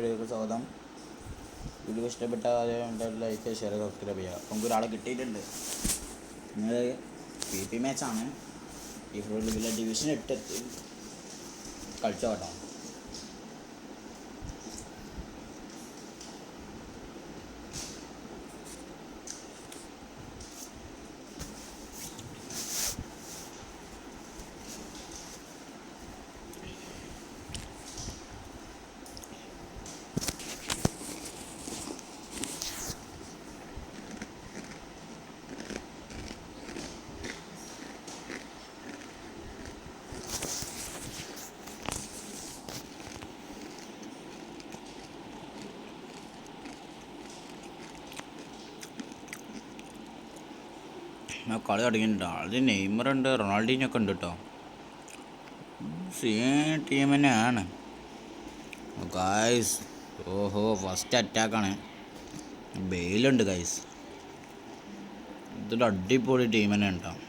വീഡിയോക്ക് സ്വാഗതം വീഡിയോ ഇഷ്ടപ്പെട്ട ലൈക്ക് ഷെയർ സബ്സ്ക്രൈബ് ചെയ്യുക നമുക്ക് ഒരാളെ കിട്ടിയിട്ടുണ്ട്. നിങ്ങൾ പി പി മാച്ചാണ് ഈ വില്ല ഡിവിഷൻ എട്ട് എത്തി. കളി തുടങ്ങിയിട്ടുണ്ട്. അതിന് നെയ്മറുണ്ട് ഉണ്ട് റൊണാൾഡീനോ ഒക്കെ ഉണ്ട് കേട്ടോ സെയിം ടീം തന്നെയാണ്. ഗായ്സ് ഓഹോ ഫസ്റ്റ് അറ്റാക്കാണ് ബെയിലുണ്ട് ഗൈസ് ഇതൊരു അടിപൊളി ടീം തന്നെ ഉണ്ടാവും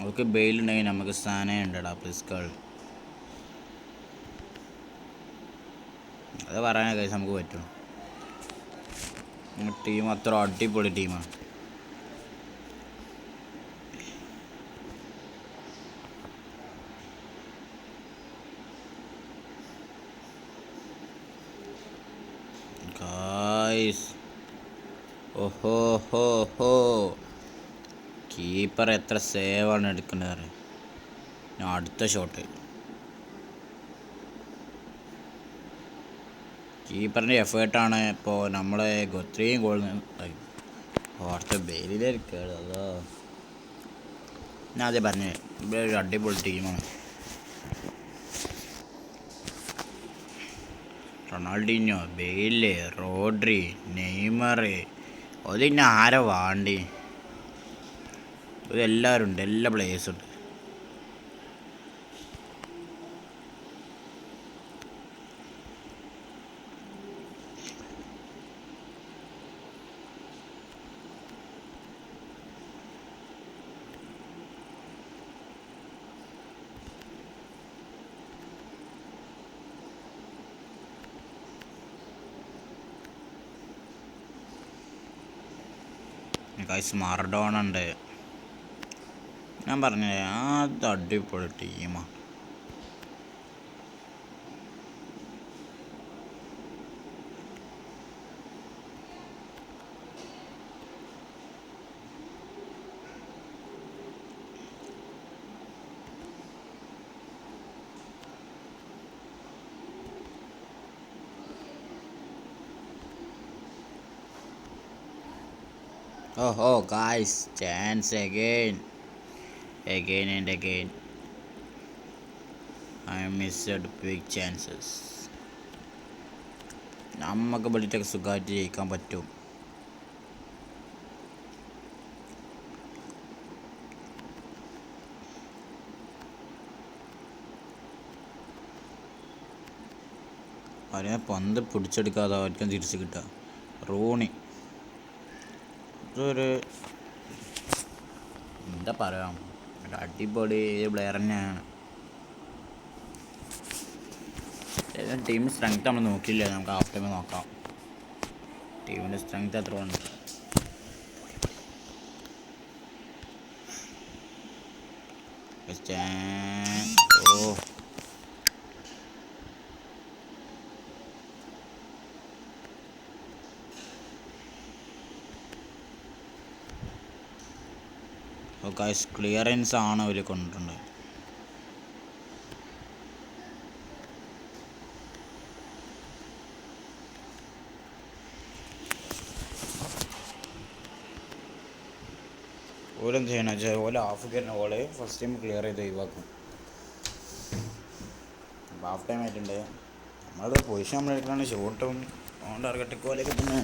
അവർക്ക് ബെയിലുണ്ടെങ്കിൽ നമുക്ക് സ്ഥാനേ ഉണ്ടടാ പ്രിസ്കൾ അത് പറയാനൊക്കെ നമുക്ക് പറ്റും. ടീം അത്ര അടിപൊളി ടീമാണ് ഗായ്സ് ഓഹോ ഹോ ഹോ കീപ്പർ എത്ര സേവാണ് എടുക്കുന്നത്? ഞാൻ അടുത്ത ഷോട്ട് കീപ്പറിന്റെ എഫേർട്ടാണ് ഇപ്പോൾ നമ്മളെ ഇത്രയും ഗോൾ ഓർത്ത ബെയിലിരിക്കുകയാണ് അതോ ഞാൻ അതേ പറഞ്ഞു ഇവിടെ ഒരു അടിപൊളി ടീമാണ് റൊണാൾഡിനോ ബെയിൽ റോഡ്രി നെയ്മർ അതിന് ആരാ വാണ്ടി? ഇതെല്ലാവരും ഉണ്ട് എല്ലാ പ്ലേയേഴ്സും ഉണ്ട്. ഗൈസ് മറഡോണ ഉണ്ട്. ഞാൻ പറഞ്ഞില്ലേ അത് അടിപൊളി ടീമാണ് Oh, oh, guys, chance again. Again and again. I missed big chances. നമുക്ക് വെളിയിട്ടൊക്കെ സുഖമായിട്ട് ജയിക്കാൻ പറ്റും അവരെ പന്ത് പിടിച്ചെടുക്കാതെ അവർക്കും തിരിച്ച് കിട്ടുക റൂണി ഇതൊരു എന്താ പറയാം? ഒരു അടിപൊളി പ്ലെയർ തന്നെയാണ്. ടീം സ്ട്രെങ്ത് നമ്മൾ നോക്കിയില്ല? നമുക്ക് ഹാഫ് ടൈം നോക്കാം. ടീമിന്റെ സ്ട്രെങ്ത് എത്ര ഉണ്ട് ഓ ഗൈസ് ക്ലിയറൻസ് ആണ് അവർ കൊണ്ടിട്ടുണ്ട് ഓലെന്ത് ചെയ്യണം വെച്ചാൽ ഓല ഹാഫ് കയറുന്ന ഫസ്റ്റ് ടൈം ക്ലിയർ ചെയ്ത് ഒഴിവാക്കും. അപ്പോൾ ഹാഫ് ടൈം ആയിട്ടുണ്ട്. നമ്മളുടെ പൊസിഷൻ നമ്മൾ എടുക്കണ ഷോട്ടും ഓൺ ടാർഗറ്റ് കോലൊക്കെ തന്നെ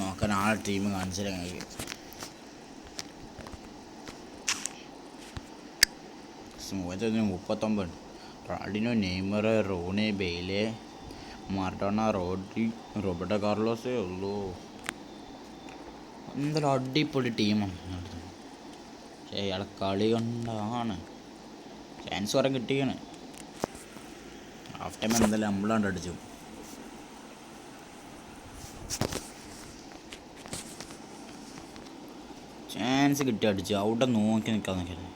നോക്കാൻ ആ ടീം കാണിച്ചില്ല. ഞങ്ങൾക്ക് മൂവത്തിന് മുപ്പത്തൊമ്പത്. റൊണാൾഡിനോ നെയ്മർ റോണി ബെയിലെ മറഡോണ റോഡി റോബർട്ടോ കാർലോസേ ഉള്ളൂ. എന്തൊരു അടിപൊളി ടീമാണ് പക്ഷേ ഇയാളെ കളി കൊണ്ടാണ്. ചാൻസ് വരെ കിട്ടിയാണ് ഹാഫ് ടൈം എന്തായാലും നമ്മളാണ്ട് അടിച്ചു ചാൻസ് കിട്ടി അടിച്ചു. അവിടെ നോക്കി നിൽക്കാൻ നിൽക്കരുത്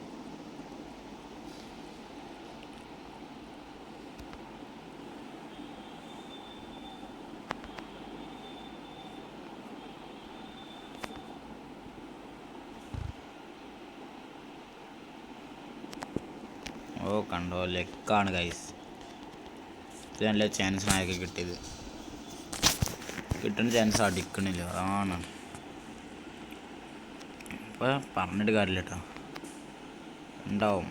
കണ്ടോ? ലെക്കാണ് ഗൈസ് ഇത് നല്ല ചാൻസ് ആയൊക്കെ കിട്ടിയത്. കിട്ടുന്ന ചാൻസ് അടിക്കണില്ല. അതാണ്. ഇപ്പോൾ പറഞ്ഞിട്ട് കാര്യമില്ല കേട്ടോ ഉണ്ടാവും.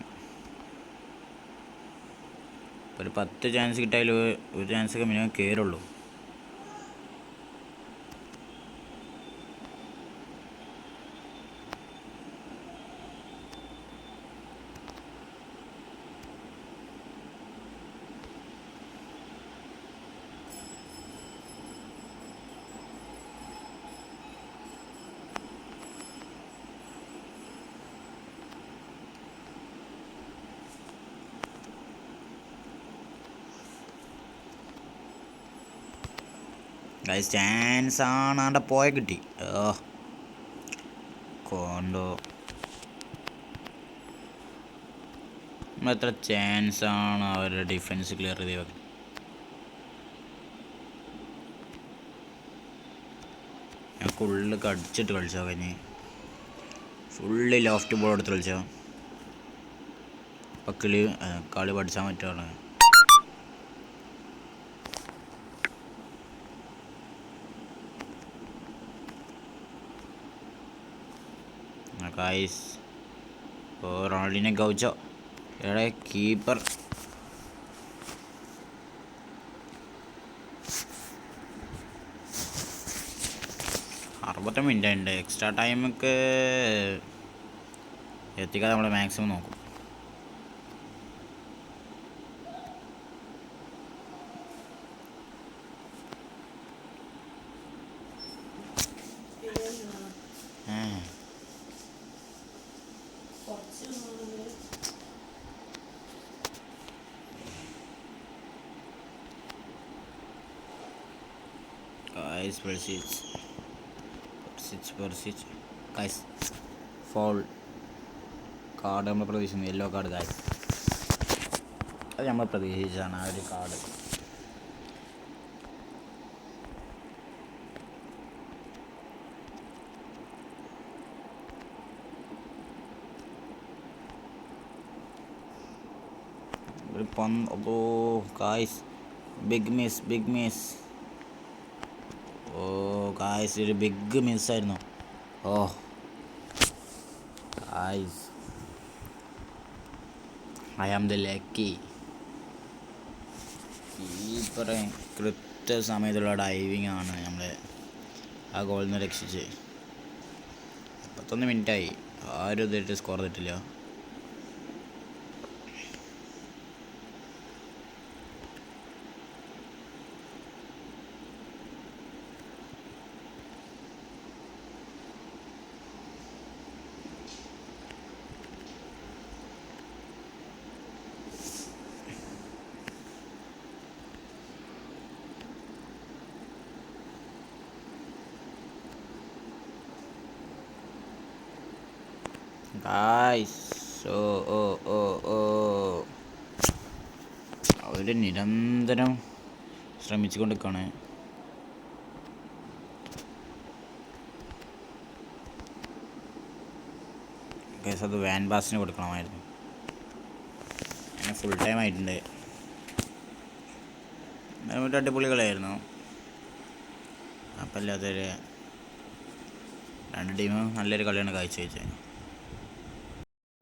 ഇപ്പൊ ഒരു പത്ത് ചാൻസ് കിട്ടിയാൽ ഒരു ചാൻസ് ഒക്കെ മിനിമം കയറുള്ളൂ ഗൈസ് ചാൻസ് ആണ് അവിടെ പോയ കിട്ടി. ഓ. കൊണ്ടോ. എത്ര ചാൻസ് ആണ് അവരുടെ ഡിഫൻസ് ക്ലിയർ ചെയ്ത് വെക്കുന്നത് ഞാൻ ഫുള്ള് കടിച്ചിട്ട് കളിച്ചോ കഴിഞ്ഞ്. ഫുള്ള് ലോഫ്റ്റ് ബോൾ എടുത്ത് കളിച്ചോ അപ്പം കിളി കളി പഠിച്ചാൽ പറ്റുള്ളൂ ഗായ്സ് ഓ റൊണാൾഡിനെ ഗൗച്ചോ ഇവിടെ കീപ്പർ അറുപത്തൊമ്പത് മിനിറ്റ് ഉണ്ട് എക്സ്ട്രാ ടൈമൊക്കെ എത്തിക്കാതെ നമ്മൾ മാക്സിമം നോക്കും. Guys, Persic. Persic, Persic. Guys, foul card നമ്മൾ പ്രതീക്ഷിക്കുന്നു. യെല്ലോ കാർഡ് ഗായ്സ് അത് നമ്മൾ പ്രതീക്ഷിച്ചാണ് ആ ഒരു കാർഡ് ഒരു പന്ത് ഓ guys big miss big miss ഓ ഗായ്സ് ഒരു ബിഗ് മിസ്സായിരുന്നു ഓ. Guys I am the lucky ഈ പറയും കൃത്യസമയത്തുള്ള ഡൈവിങ് ആണ് നമ്മളെ ആ ഗോളിൽ നിന്ന് രക്ഷിച്ച് പത്തൊന്ന് മിനിറ്റായി ആരും ഇതായിട്ട് സ്കോർ ചെയ്തിട്ടില്ല. ഗായ്സ് ഓ ഓ ഓ ഓ അവർ നിരന്തരം ശ്രമിച്ചു കൊണ്ടിരിക്കുകയാണ് കേസ് അത് വാൻ ബാസിന് കൊടുക്കണമായിരുന്നു. അങ്ങനെ ഫുൾ ടൈം ആയിട്ടുണ്ട്. ഒരു അടിപൊളി കളിയായിരുന്നു. അപ്പം അല്ലാത്തൊരു രണ്ട് ടീമും നല്ലൊരു കളിയാണ് കാഴ്ചവെച്ചത്.